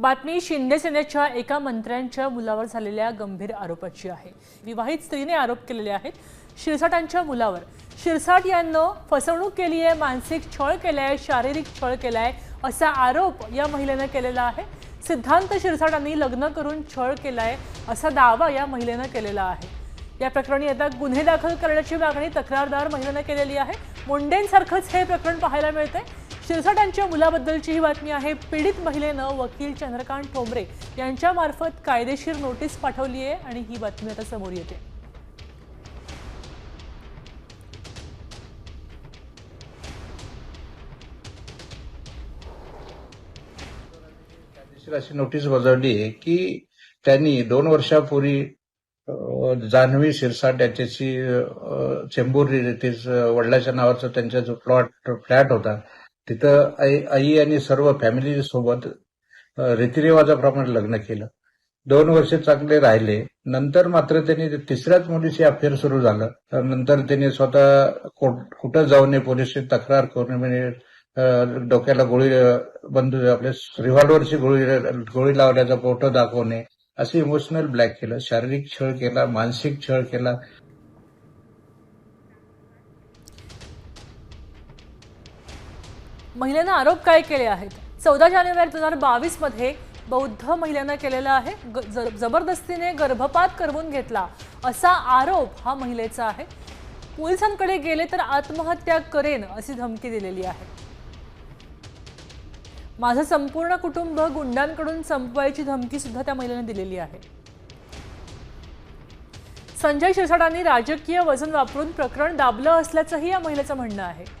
बातमी शिंदे सेनेच्या एका मंत्र्यांच्या मुलावर झालेल्या गंभीर आरोपाची आहे. विवाहित स्त्रीने आरोप केलेले आहेत. शिरसाटांच्या मुलावर. शिरसाट यांनं फसवणूक केली आहे मानसिक छळ केलाय शारीरिक छळ केलाय असा आरोप या महिलेनं केलेला आहे. सिद्धांत शिरसाटांनी लग्न करून छळ केलाय असा दावा या महिलेनं केलेला आहे. या प्रकरणी आता गुन्हे दाखल करण्याची मागणी तक्रारदार महिलेनं केलेली आहे. मुंडेंसारखंच हे प्रकरण पाहायला मिळतंय. शिरसाटांच्या मुलाबद्दलची ही बातमी आहे. पीडित महिलेनं वकील चंद्रकांत ठोंबरे यांच्या मार्फत कायदेशीर नोटीस पाठवली आहे आणि ही बातमी आता समोर येते. अशी नोटीस बजावली आहे की त्यांनी दोन वर्षापूर्वी जान्हवी शिरसाट याच्याशी चेंबूर रिलेटिव्ह वडिलाच्या नावाचा त्यांचा जो प्लॉट फ्लॅट होता तिथं आई आई आणि सर्व फॅमिली सोबत रीतिरिवाजाप्रमाणे लग्न केलं. दोन वर्ष चांगले राहिले. नंतर मात्र त्यांनी तिसऱ्याच मुलीशी अफेअर सुरू झालं. तर नंतर त्यांनी स्वतः कुठं जाऊ नये तक्रार करून म्हणजे डोक्याला गोळी बंदू आपल्या रिव्हॉल्व्हरची गोळी गोळी लावल्याचा फोटो दाखवणे असे इमोशनल ब्लॅक केलं. शारीरिक छळ केला मानसिक छळ केला. महिलेनं आरोप काय केले आहेत? चौदा जानेवारी दोन हजार बावीसमध्ये बौद्ध महिलेनं केलेला आहे ग- जबरदस्तीने गर्भपात करवून घेतला असा आरोप हा महिलेचा आहे. पोलिसांकडे गेले तर आत्महत्या करेन अशी धमकी दिलेली आहे. माझं संपूर्ण कुटुंब गुंडांकडून संपवायची धमकी सुद्धा त्या महिलेने दिलेली आहे. संजय शिरसाटांनी राजकीय वजन वापरून प्रकरण दाबलं असल्याचंही या महिलेचं म्हणणं आहे.